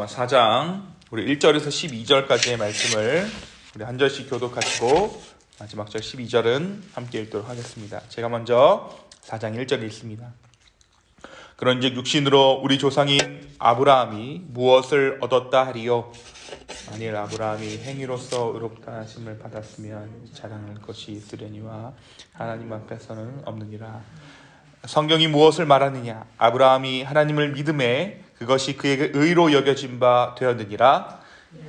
로마 4장 우리 1절에서 12절까지의 말씀을 우리 한 절씩 교독하시고 마지막 절 12절은 함께 읽도록 하겠습니다. 제가 먼저 4장 1절 읽습니다. 그런즉 육신으로 우리 조상인 아브라함이 무엇을 얻었다 하리요 만일 아브라함이 행위로서 의롭다 하심을 받았으면 자랑할 것이 있으려니와 하나님 앞에서는 없느니라 성경이 무엇을 말하느냐 아브라함이 하나님을 믿음에 그것이 그에게 의로 여겨진 바 되었느니라.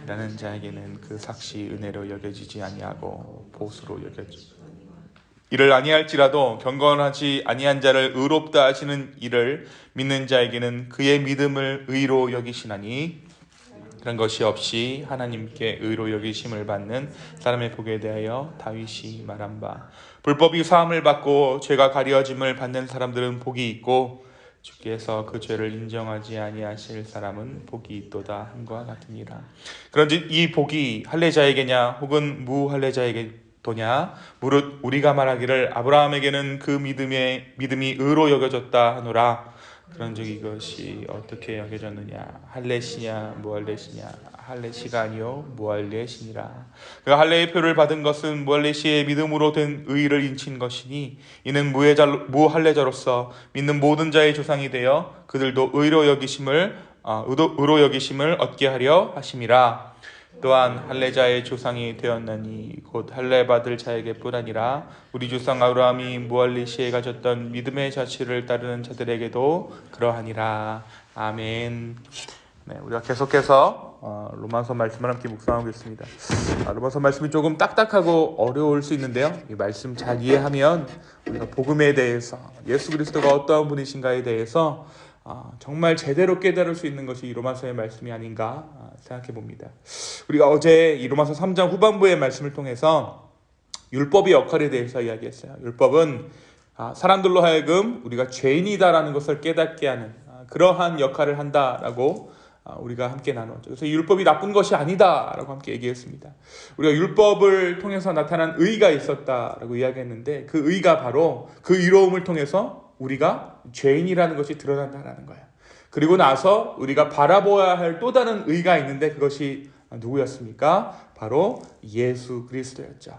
라는 자에게는 그 삭시 은혜로 여겨지지 아니하고 보수로 여겨지 이를 아니할지라도 경건하지 아니한 자를 의롭다 하시는 이를 믿는 자에게는 그의 믿음을 의로 여기시나니. 그런 것이 없이 하나님께 의로 여기심을 받는 사람의 복에 대하여 다윗이 말한 바. 불법이 사함을 받고 죄가 가려짐을 받는 사람들은 복이 있고 주께서 그 죄를 인정하지 아니하실 사람은 복이 있도다 함과 같으니라. 그런지 이 복이 할례자에게냐 혹은 무할례자에게 도냐? 무릇 우리가 말하기를 아브라함에게는 그 믿음의 믿음이 의로 여겨졌다 하노라 그런즉 이것이 어떻게 여겨졌느냐. 할례시냐 무할례시냐. 할례시가 아니요 무할례시니라. 그 할례의 표를 받은 것은 무할례시의 믿음으로 된 의를 인친 것이니 이는 무해자, 무할례자로서 믿는 모든 자의 조상이 되어 그들도 의로 여기심을 아, 의로 여기심을 얻게 하려 하심이라 또한 할례자의 조상이 되었나니 곧 할례 받을 자에게뿐 아니라 우리 조상 아브라함이 무할리시에 가졌던 믿음의 자취를 따르는 자들에게도 그러하니라 아멘. 네, 우리가 계속해서 어, 로마서 말씀을 함께 묵상하고 있습니다. 아, 로마서 말씀이 조금 딱딱하고 어려울 수 있는데요. 이 말씀 잘 이해하면 우리가 복음에 대해서 예수 그리스도가 어떠한 분이신가에 대해서 아, 정말 제대로 깨달을 수 있는 것이 이 로마서의 말씀이 아닌가 아, 생각해 봅니다. 우리가 어제 이 로마서 3장 후반부의 말씀을 통해서 율법의 역할에 대해서 이야기했어요. 율법은 아, 사람들로 하여금 우리가 죄인이다라는 것을 깨닫게 하는 아, 그러한 역할을 한다라고 아, 우리가 함께 나누었죠. 그래서 율법이 나쁜 것이 아니다라고 함께 얘기했습니다. 우리가 율법을 통해서 나타난 의가 있었다라고 이야기했는데 그 의가 바로 그 의로움을 통해서 우리가 죄인이라는 것이 드러난다라는 거예요. 그리고 나서 우리가 바라보아야 할 또 다른 의가 있는데 그것이 누구였습니까? 바로 예수 그리스도였죠.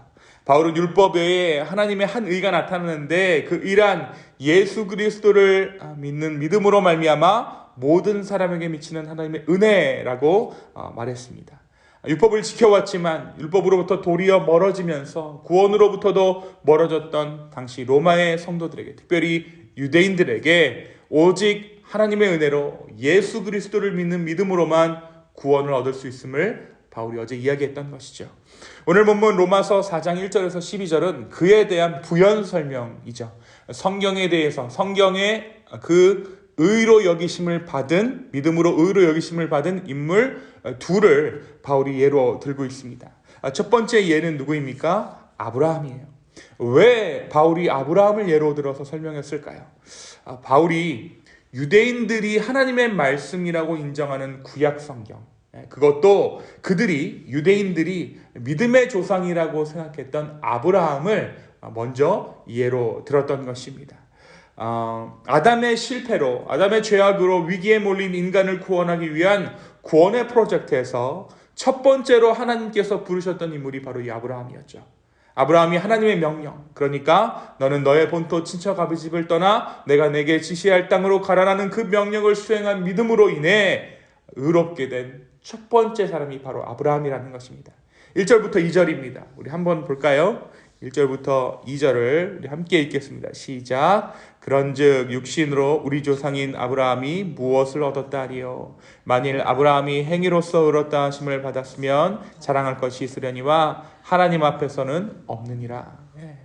바울은 율법 외에 하나님의 한 의가 나타나는데 그 의란 예수 그리스도를 믿는 믿음으로 말미암아 모든 사람에게 미치는 하나님의 은혜라고 말했습니다. 율법을 지켜왔지만 율법으로부터 도리어 멀어지면서 구원으로부터도 멀어졌던 당시 로마의 성도들에게 특별히 유대인들에게 오직 하나님의 은혜로 예수 그리스도를 믿는 믿음으로만 구원을 얻을 수 있음을 바울이 어제 이야기했던 것이죠. 오늘 본문 로마서 4장 1절에서 12절은 그에 대한 부연 설명이죠. 성경에 대해서 성경의 그 의로 여기심을 받은 믿음으로 의로 여기심을 받은 인물 둘을 바울이 예로 들고 있습니다. 첫 번째 예는 누구입니까? 아브라함이에요. 왜 바울이 아브라함을 예로 들어서 설명했을까요? 바울이 유대인들이 하나님의 말씀이라고 인정하는 구약 성경 그것도 그들이 유대인들이 믿음의 조상이라고 생각했던 아브라함을 먼저 예로 들었던 것입니다. 어, 아담의 실패로 아담의 죄악으로 위기에 몰린 인간을 구원하기 위한 구원의 프로젝트에서 첫 번째로 하나님께서 부르셨던 인물이 바로 이 아브라함이었죠. 아브라함이 하나님의 명령, 그러니까 너는 너의 본토 친척 아비 집을 떠나 내가 내게 지시할 땅으로 가라라는 그 명령을 수행한 믿음으로 인해 의롭게 된 첫 번째 사람이 바로 아브라함이라는 것입니다. 1절부터 2절입니다. 우리 한번 볼까요? 1절부터 2절을 우리 함께 읽겠습니다. 시작. 그런즉 육신으로 우리 조상인 아브라함이 무엇을 얻었다 하리요 만일 아브라함이 행위로서 의롭다 하심을 받았으면 자랑할 것이 있으려니와 하나님 앞에서는 없느니라. 예.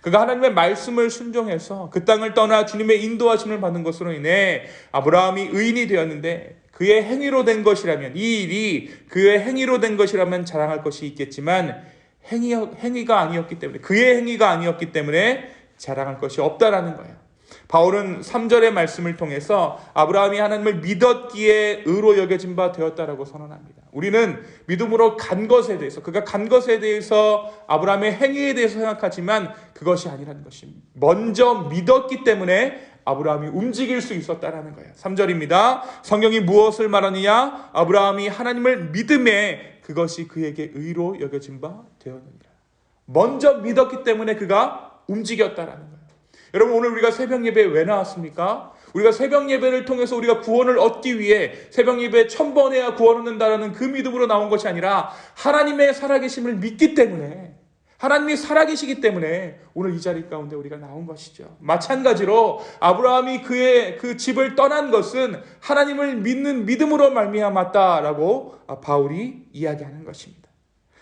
그가 하나님의 말씀을 순종해서 그 땅을 떠나 주님의 인도하심을 받는 것으로 인해 아브라함이 의인이 되었는데 그의 행위로 된 것이라면 이 일이 그의 행위로 된 것이라면 자랑할 것이 있겠지만 행위, 행위가 아니었기 때문에 그의 행위가 아니었기 때문에 자랑할 것이 없다라는 거예요. 바울은 3절의 말씀을 통해서 아브라함이 하나님을 믿었기에 의로 여겨진 바 되었다라고 선언합니다. 우리는 믿음으로 간 것에 대해서 그가 간 것에 대해서 아브라함의 행위에 대해서 생각하지만 그것이 아니라는 것입니다. 먼저 믿었기 때문에 아브라함이 움직일 수 있었다라는 거예요. 3절입니다. 성경이 무엇을 말하느냐? 아브라함이 하나님을 믿음에 그것이 그에게 의로 여겨진 바 되었느니라. 먼저 믿었기 때문에 그가 움직였다라는 거예요. 여러분 오늘 우리가 새벽 예배에 왜 나왔습니까? 우리가 새벽 예배를 통해서 우리가 구원을 얻기 위해 새벽 예배 천 번 해야 구원 얻는다라는 그 믿음으로 나온 것이 아니라 하나님의 살아계심을 믿기 때문에 하나님이 살아계시기 때문에 오늘 이 자리 가운데 우리가 나온 것이죠. 마찬가지로 아브라함이 그의 그 집을 떠난 것은 하나님을 믿는 믿음으로 말미암았다라고 바울이 이야기하는 것입니다.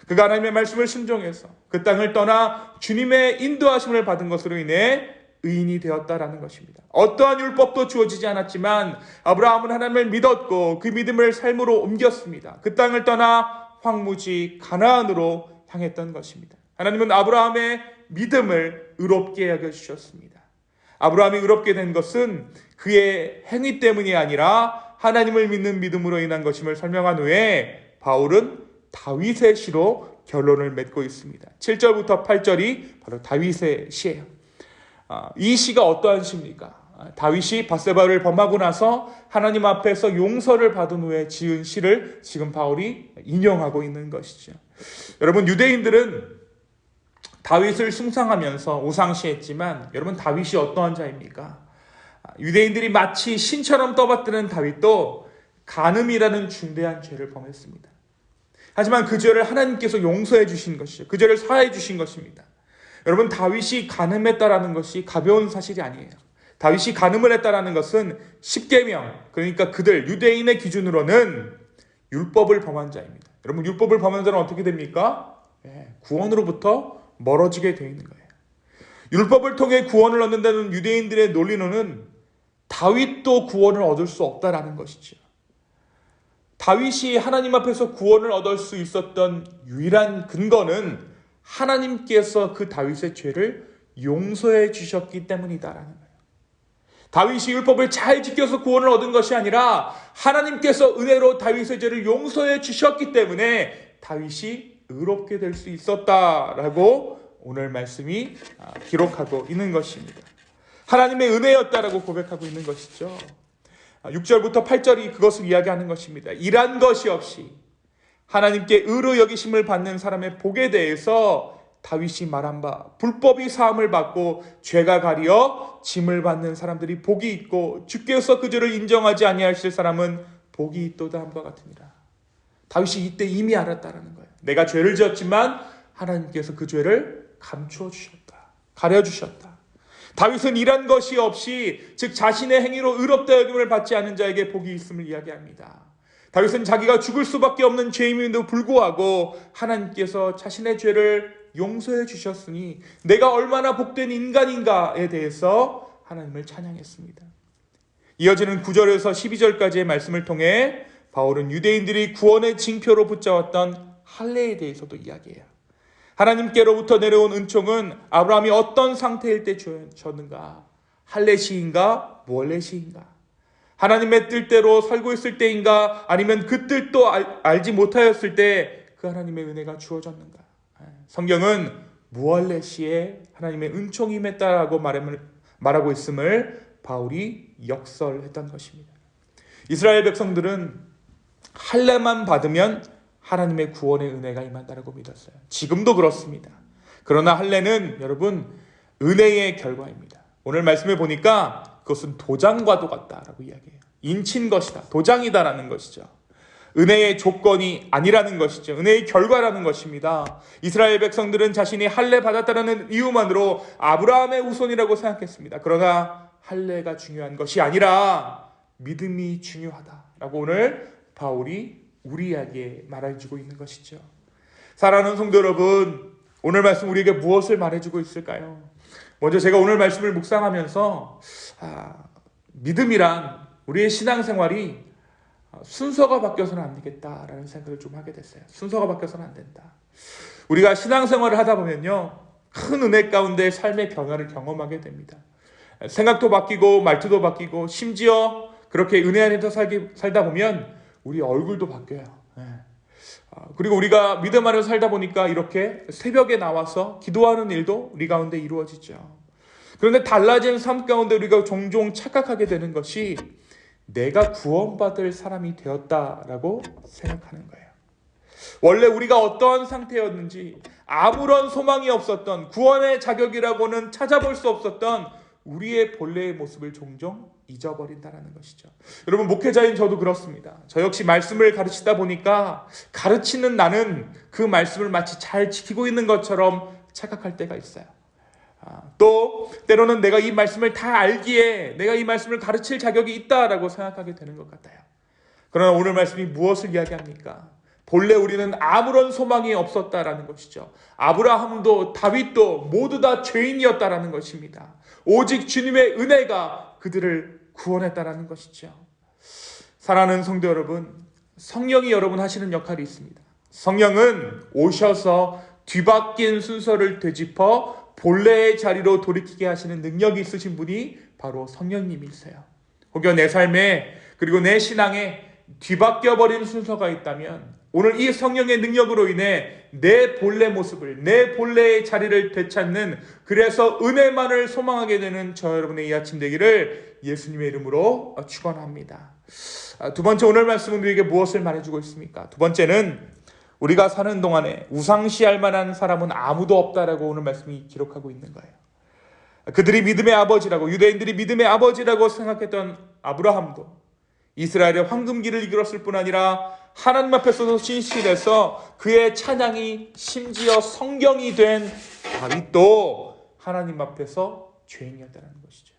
그가 하나님의 말씀을 순종해서 그 땅을 떠나 주님의 인도하심을 받은 것으로 인해 의인이 되었다라는 것입니다. 어떠한 율법도 주어지지 않았지만 아브라함은 하나님을 믿었고 그 믿음을 삶으로 옮겼습니다. 그 땅을 떠나 황무지 가나안으로 향했던 것입니다. 하나님은 아브라함의 믿음을 의롭게 여겨 주셨습니다. 아브라함이 의롭게 된 것은 그의 행위 때문이 아니라 하나님을 믿는 믿음으로 인한 것임을 설명한 후에 바울은 다윗의 시로 결론을 맺고 있습니다. 7절부터 8절이 바로 다윗의 시예요. 아, 이 시가 어떠한 시입니까? 아, 다윗이 바세바를 범하고 나서 하나님 앞에서 용서를 받은 후에 지은 시를 지금 바울이 인용하고 있는 것이죠. 여러분 유대인들은 다윗을 숭상하면서 우상시했지만 여러분 다윗이 어떠한 자입니까? 아, 유대인들이 마치 신처럼 떠받드는 다윗도 간음이라는 중대한 죄를 범했습니다. 하지만 그 죄를 하나님께서 용서해 주신 것이죠. 그 죄를 사해 주신 것입니다. 여러분 다윗이 간음했다라는 것이 가벼운 사실이 아니에요. 다윗이 간음을 했다라는 것은 십계명 그러니까 그들 유대인의 기준으로는 율법을 범한 자입니다. 여러분 율법을 범한 자는 어떻게 됩니까? 네, 구원으로부터 멀어지게 되어 있는 거예요. 율법을 통해 구원을 얻는다는 유대인들의 논리로는 다윗도 구원을 얻을 수 없다라는 것이죠. 다윗이 하나님 앞에서 구원을 얻을 수 있었던 유일한 근거는 하나님께서 그 다윗의 죄를 용서해 주셨기 때문이다라는 거예요. 다윗이 율법을 잘 지켜서 구원을 얻은 것이 아니라 하나님께서 은혜로 다윗의 죄를 용서해 주셨기 때문에 다윗이 의롭게 될 수 있었다라고 오늘 말씀이 아, 기록하고 있는 것입니다. 하나님의 은혜였다라고 고백하고 있는 것이죠. 6절부터 아, 8절이 그것을 이야기하는 것입니다. 일한 것이 없이 하나님께 의로 여기심을 받는 사람의 복에 대해서 다윗이 말한 바 불법이 사함을 받고 죄가 가리어 짐을 받는 사람들이 복이 있고 주께서 그 죄를 인정하지 아니하실 사람은 복이 있도다 함과 같으니라. 다윗이 이때 이미 알았다라는 거예요. 내가 죄를 지었지만 하나님께서 그 죄를 감추어 주셨다. 가려 주셨다. 다윗은 일한 것이 없이 즉 자신의 행위로 의롭다 여김을 받지 않은 자에게 복이 있음을 이야기합니다. 다윗은 자기가 죽을 수밖에 없는 죄임에도 불구하고 하나님께서 자신의 죄를 용서해 주셨으니 내가 얼마나 복된 인간인가에 대해서 하나님을 찬양했습니다. 이어지는 9절에서 12절까지의 말씀을 통해 바울은 유대인들이 구원의 징표로 붙잡았던 할례에 대해서도 이야기해요. 하나님께로부터 내려온 은총은 아브라함이 어떤 상태일 때 주었는가? 할례 시인가? 무할례 시인가? 하나님의 뜻대로 살고 있을 때인가? 아니면 그 뜻도 알, 지 못하였을 때 그 하나님의 은혜가 주어졌는가? 성경은 무할례 시에 하나님의 은총이 임했다라고 말하고 있음을 바울이 역설했던 것입니다. 이스라엘 백성들은 할례만 받으면 하나님의 구원의 은혜가 임한다라고 믿었어요. 지금도 그렇습니다. 그러나 할례는 여러분 은혜의 결과입니다. 오늘 말씀해 보니까 그것은 도장과도 같다라고 이야기해요. 인친 것이다. 도장이다라는 것이죠. 은혜의 조건이 아니라는 것이죠. 은혜의 결과라는 것입니다. 이스라엘 백성들은 자신이 할례 받았다는 이유만으로 아브라함의 후손이라고 생각했습니다. 그러나 할례가 중요한 것이 아니라 믿음이 중요하다라고 오늘 바울이 우리에게 말해주고 있는 것이죠. 사랑하는 성도 여러분, 오늘 말씀 우리에게 무엇을 말해주고 있을까요? 먼저 제가 오늘 말씀을 묵상하면서 아, 믿음이란 우리의 신앙생활이 순서가 바뀌어서는 안 되겠다라는 생각을 좀 하게 됐어요. 순서가 바뀌어서는 안 된다. 우리가 신앙생활을 하다 보면요. 큰 은혜 가운데 삶의 변화를 경험하게 됩니다. 생각도 바뀌고 말투도 바뀌고 심지어 그렇게 은혜 안에서 살기, 살다 보면 우리 얼굴도 바뀌어요. 예. 아, 그리고 우리가 믿음 안에서 살다 보니까 이렇게 새벽에 나와서 기도하는 일도 우리 가운데 이루어지죠. 그런데 달라진 삶 가운데 우리가 종종 착각하게 되는 것이 내가 구원받을 사람이 되었다라고 생각하는 거예요. 원래 우리가 어떠한 상태였는지 아무런 소망이 없었던 구원의 자격이라고는 찾아볼 수 없었던 우리의 본래의 모습을 종종 잊어버린다라는 것이죠. 여러분 목회자인 저도 그렇습니다. 저 역시 말씀을 가르치다 보니까 가르치는 나는 그 말씀을 마치 잘 지키고 있는 것처럼 착각할 때가 있어요. 아, 또 때로는 내가 이 말씀을 다 알기에 내가 이 말씀을 가르칠 자격이 있다라고 생각하게 되는 것 같아요. 그러나 오늘 말씀이 무엇을 이야기합니까? 본래 우리는 아무런 소망이 없었다라는 것이죠. 아브라함도 다윗도 모두 다 죄인이었다라는 것입니다. 오직 주님의 은혜가 그들을 구원했다라는 것이죠. 사랑하는 성도 여러분, 성령이 여러분 하시는 역할이 있습니다. 성령은 오셔서 뒤바뀐 순서를 되짚어 본래의 자리로 돌이키게 하시는 능력이 있으신 분이 바로 성령님이세요. 혹여 내 삶에 그리고 내 신앙에 뒤바뀌어 버린 순서가 있다면 오늘 이 성령의 능력으로 인해 내 본래 모습을 내 본래의 자리를 되찾는 그래서 은혜만을 소망하게 되는 저 여러분의 이 아침 되기를 예수님의 이름으로 축원합니다. 아, 두 번째 오늘 말씀은 우리에게 무엇을 말해주고 있습니까? 두 번째는 우리가 사는 동안에 우상시할 만한 사람은 아무도 없다라고 오늘 말씀이 기록하고 있는 거예요. 그들이 믿음의 아버지라고 유대인들이 믿음의 아버지라고 생각했던 아브라함도 이스라엘의 황금기를 이끌었을 뿐 아니라 하나님 앞에서도 신실해서 그의 찬양이 심지어 성경이 된 다윗도 하나님 앞에서 죄인이었다는 것이죠.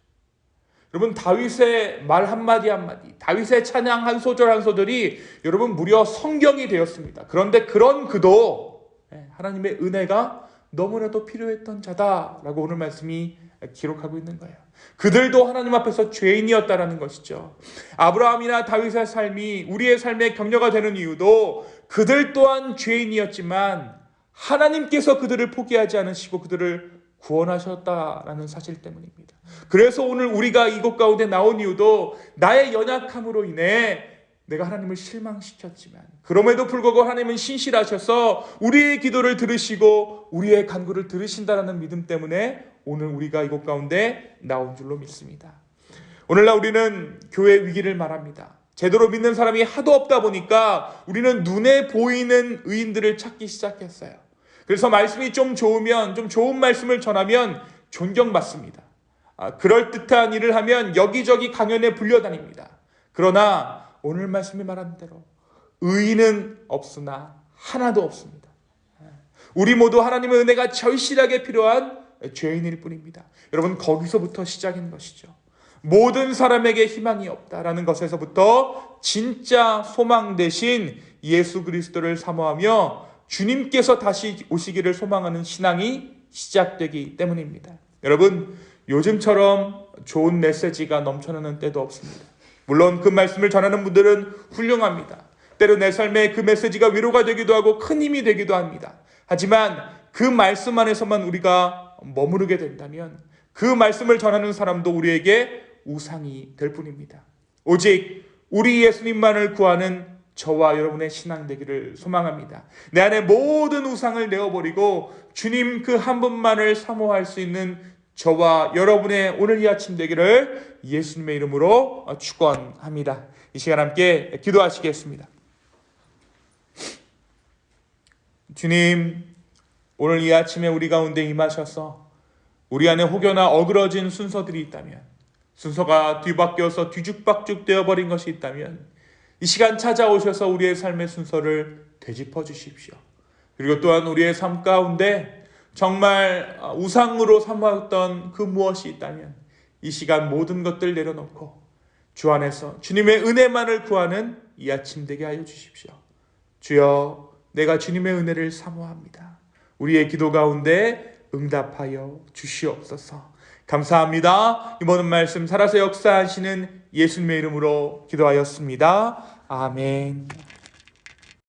여러분 다윗의 말 한마디 한마디, 다윗의 찬양 한 소절 한 소절이 여러분 무려 성경이 되었습니다. 그런데 그런 그도 예, 하나님의 은혜가 너무나도 필요했던 자다라고 오늘 말씀이 기록하고 있는 거예요. 그들도 하나님 앞에서 죄인이었다라는 것이죠. 아브라함이나 다윗의 삶이 우리의 삶의 격려가 되는 이유도 그들 또한 죄인이었지만 하나님께서 그들을 포기하지 않으시고 그들을 구원하셨다라는 사실 때문입니다. 그래서 오늘 우리가 이곳 가운데 나온 이유도 나의 연약함으로 인해 내가 하나님을 실망시켰지만 그럼에도 불구하고 하나님은 신실하셔서 우리의 기도를 들으시고 우리의 간구를 들으신다라는 믿음 때문에 오늘 우리가 이곳 가운데 나온 줄로 믿습니다. 오늘날 우리는 교회 위기를 말합니다. 제대로 믿는 사람이 하도 없다 보니까 우리는 눈에 보이는 의인들을 찾기 시작했어요. 그래서 말씀이 좀 좋으면 좀 좋은 말씀을 전하면 존경받습니다. 아, 그럴 듯한 일을 하면 여기저기 강연에 불려다닙니다. 그러나 오늘 말씀이 말한 대로 의인은 없으나 하나도 없습니다. 우리 모두 하나님의 은혜가 절실하게 필요한 죄인일 뿐입니다. 여러분 거기서부터 시작인 것이죠. 모든 사람에게 희망이 없다라는 것에서부터 진짜 소망 대신 예수 그리스도를 사모하며 주님께서 다시 오시기를 소망하는 신앙이 시작되기 때문입니다. 여러분 요즘처럼 좋은 메시지가 넘쳐나는 때도 없습니다. 물론 그 말씀을 전하는 분들은 훌륭합니다. 때로 내 삶에 그 메시지가 위로가 되기도 하고 큰 힘이 되기도 합니다. 하지만 그 말씀 안에서만 우리가 머무르게 된다면 그 말씀을 전하는 사람도 우리에게 우상이 될 뿐입니다. 오직 우리 예수님만을 구하는 저와 여러분의 신앙 되기를 소망합니다. 내 안에 모든 우상을 내어버리고 주님 그 한 분만을 사모할 수 있는 저와 여러분의 오늘 이 아침 되기를 예수님의 이름으로 축원합니다. 이 시간 함께 기도하시겠습니다. 주님, 오늘 이 아침에 우리 가운데 임하셔서 우리 안에 혹여나 어그러진 순서들이 있다면, 순서가 뒤바뀌어서 뒤죽박죽 되어버린 것이 있다면, 이 시간 찾아오셔서 우리의 삶의 순서를 되짚어 주십시오. 그리고 또한 우리의 삶 가운데 정말 우상으로 삼았던 그 무엇이 있다면, 이 시간 모든 것들 내려놓고 주 안에서 주님의 은혜만을 구하는 이 아침 되게 하여 주십시오. 주여, 내가 주님의 은혜를 사모합니다. 우리의 기도 가운데 응답하여 주시옵소서. 감사합니다. 이번 말씀 살아서 역사하시는 예수님의 이름으로 기도하였습니다. 아멘.